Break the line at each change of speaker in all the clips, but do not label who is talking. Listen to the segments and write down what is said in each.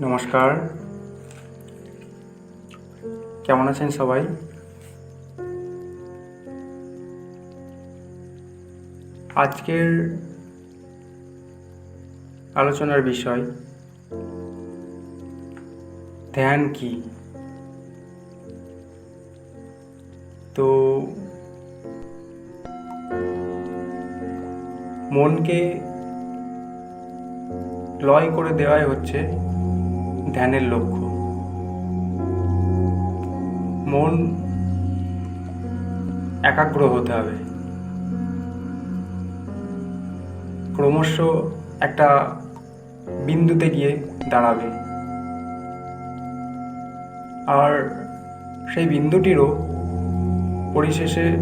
নমস্কার। কেমন আছেন সবাই? আজকের আলোচনার বিষয়, ধ্যান কি? তো মনকে লয় করে দেওয়াই হচ্ছে ধ্যানের লক্ষ্য। মন একাগ্র হতে হবে। ক্রমশ একটা বিন্দুতে গিয়ে দাঁড়াবে। আর সেই বিন্দুটিরও পরিশেষে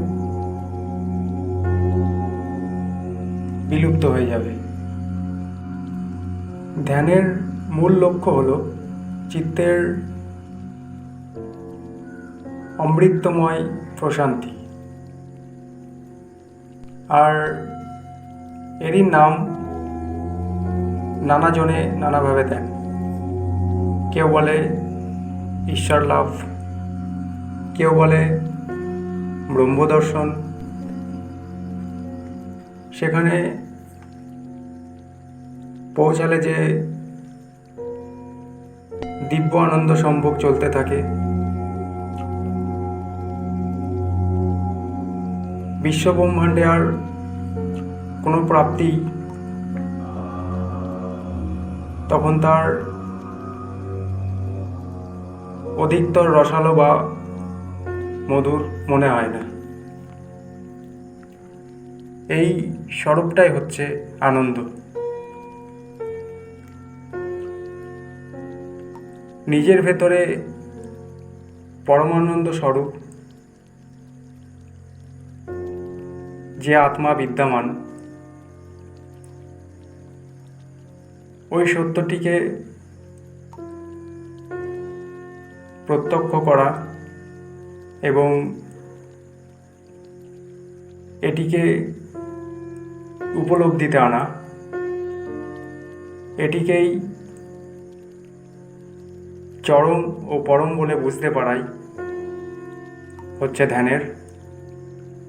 বিলুপ্ত হয়ে যাবে। ধ্যানের মূল লক্ষ্য হলো চিত্তের অমৃতময় প্রশান্তি। আর এরই নাম নানাজনে নানাভাবে দেন। কেউ বলে, ঈশ্বর লাভ। কেউ বলে, ব্রহ্মদর্শন। সেখানে পৌঁছালে যে দিব্য আনন্দ সম্ভোগ চলতে থাকে। বিশ্বব্রহ্মাণ্ডে আর কোনো প্রাপ্তি তখন তার অধিকতর রসালো বা মধুর মনে হয় না। এই স্বরূপটাই হচ্ছে আনন্দ। নিজের ভেতরে পরমানন্দ স্বরূপ, যে আত্মা বিদ্যমান, ওই সত্যটিকে প্রত্যক্ষ করা এবং এটিকে উপলব্ধিতে আনা, এটিকেই চরম ও পরম বলে বুঝতে পারাই হচ্ছে ধ্যানের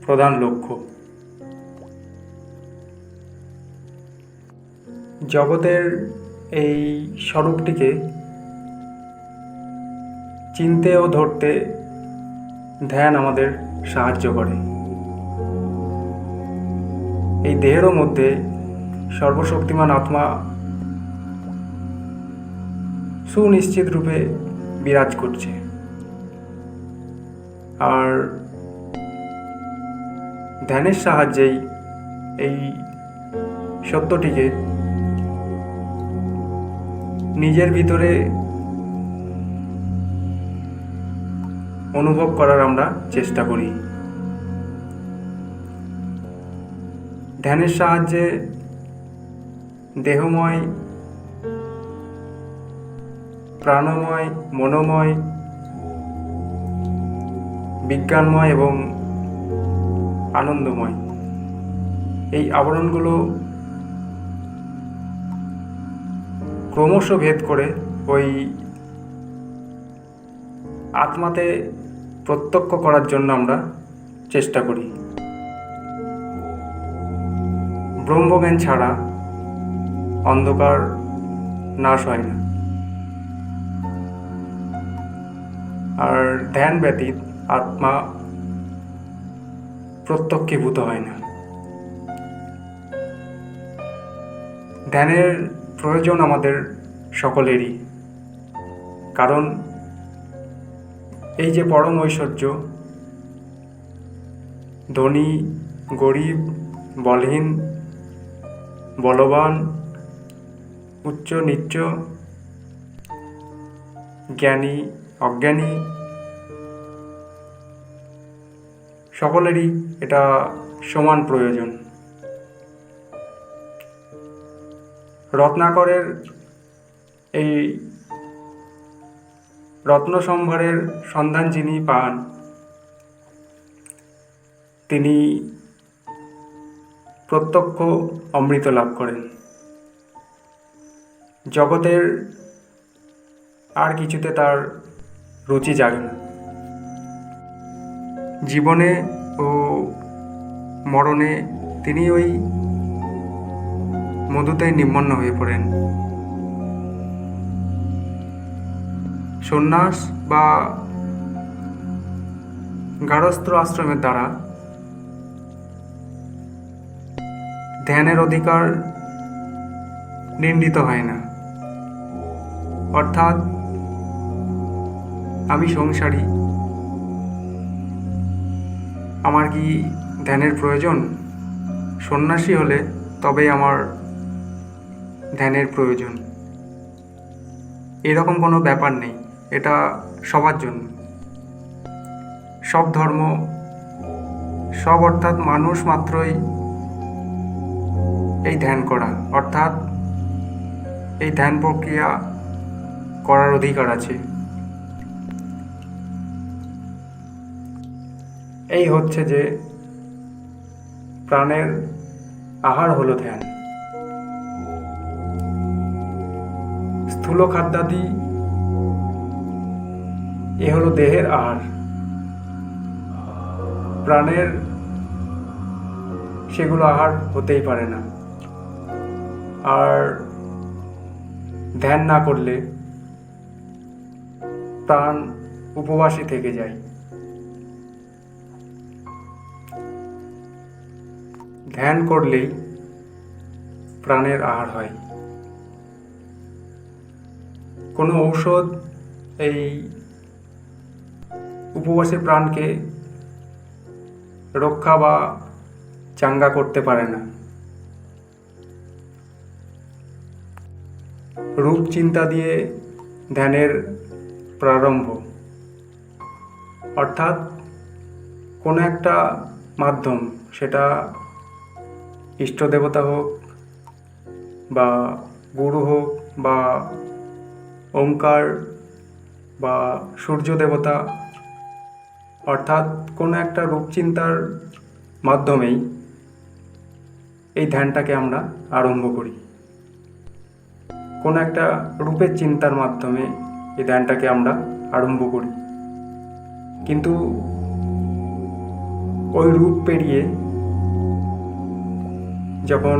প্রধান লক্ষ্য। জগতের এই স্বরূপটিকে চিনতে ও ধরতে ধ্যান আমাদের সাহায্য করে। এই দেহেরও মধ্যে সর্বশক্তিমান আত্মা সুনিশ্চিত রূপে বিরাজ করছে। আর ধ্যানের সাহায্যেই এই সত্যটিকে নিজের ভিতরে অনুভব করার আমরা চেষ্টা করি। ধ্যানের সাহায্যে দেহময় প্রাণময়, মনোময়, বিজ্ঞানময় এবং আনন্দময়। এই আবরণগুলো ক্রমশ ভেদ করে ওই আত্মাতে প্রত্যক্ষ করার জন্য আমরা চেষ্টা করি। ব্রহ্মজ্ঞান ছাড়া অন্ধকার নাশ হয় না। আর ধ্যান ব্যতীত আত্মা প্রত্যক্ষীভূত হয় না। ধ্যানের প্রয়োজন আমাদের সকলেরই, কারণ এই যে পরম ঐশ্বর্য, ধনী, গরিব, বলহীন, বলবান, উচ্চ, নিচ্চ, জ্ঞানী অজ্ঞানী। সকলেরই এটা সমান প্রয়োজন। রত্নাকরের এই রত্নসম্ভারের সন্ধান যিনি পান, তিনি প্রত্যক্ষ অমৃত লাভ করেন। জগতের আর কিছুতে তার রুচি জাগে না। জীবনে ও মরণে তিনি ওই মধুতেই নিমগ্ন হয়ে পড়েন। সন্ন্যাস বা গারস্থ আশ্রমের দ্বারা ধ্যানের অধিকার নিন্দিত হয় না। অর্থাৎ আমি সংসারী। আমার কি ধ্যানের প্রয়োজন? সন্ন্যাসী হলে তবেই আমার ধ্যানের প্রয়োজন। এরকম কোনো ব্যাপার নেই, এটা সবার জন্য। সব ধর্ম, সব অর্থাৎ মানুষ মাত্রই এই ধ্যান করা। অর্থাৎ এই ধ্যান প্রক্রিয়া করার অধিকার আছে। এই হচ্ছে যে প্রাণের আহার হলো ধ্যান। স্থূল খাদ্যাদি এ হলো দেহের আহার। প্রাণের সেগুলো আহার হতেই পারে না। আর ধ্যান না করলে প্রাণ উপবাসী থেকে যায়। ধ্যান করলেই প্রাণের আহার হয়। কোনো ঔষধ এই উপবাসী প্রাণকে রক্ষা বা চাঙ্গা করতে পারে না। রূপ চিন্তা দিয়ে ধ্যানের প্রারম্ভ। অর্থাৎ কোনো একটা মাধ্যম, সেটা ইষ্ট দেবতা হোক বা গুরু হোক বা ওঙ্কার বা সূর্য দেবতা, অর্থাৎ কোনো একটা রূপচিন্তার মাধ্যমেই এই ধ্যানটাকে আমরা আরম্ভ করি। কোনো একটা রূপের চিন্তার মাধ্যমে এই ধ্যানটাকে আমরা আরম্ভ করি। কিন্তু ওই রূপ পেরিয়ে যখন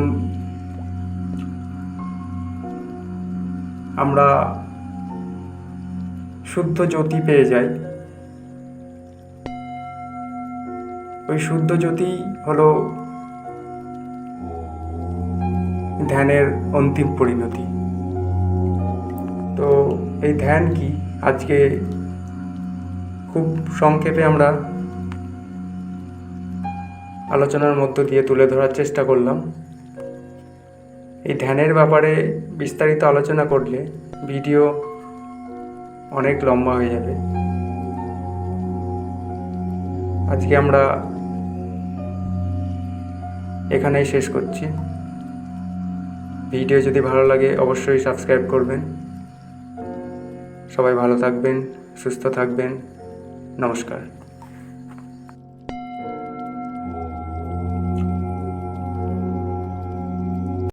আমরা শুদ্ধ জ্যোতি পেয়ে যাই, ওই শুদ্ধ জ্যোতি হলো ধ্যানের অন্তিম পরিণতি। তো এই ধ্যান কি? আজকে খুব সংক্ষেপে আমরা আলোচনার মধ্য দিয়ে তুলে ধরার চেষ্টা করলাম। এই ধ্যানের ব্যাপারে বিস্তারিত আলোচনা করলে ভিডিও অনেক লম্বা হয়ে যাবে। আজকে আমরা এখানেই শেষ করছি। ভিডিও যদি ভালো লাগে অবশ্যই সাবস্ক্রাইব করবেন। সবাই ভালো থাকবেন, সুস্থ থাকবেন। নমস্কার।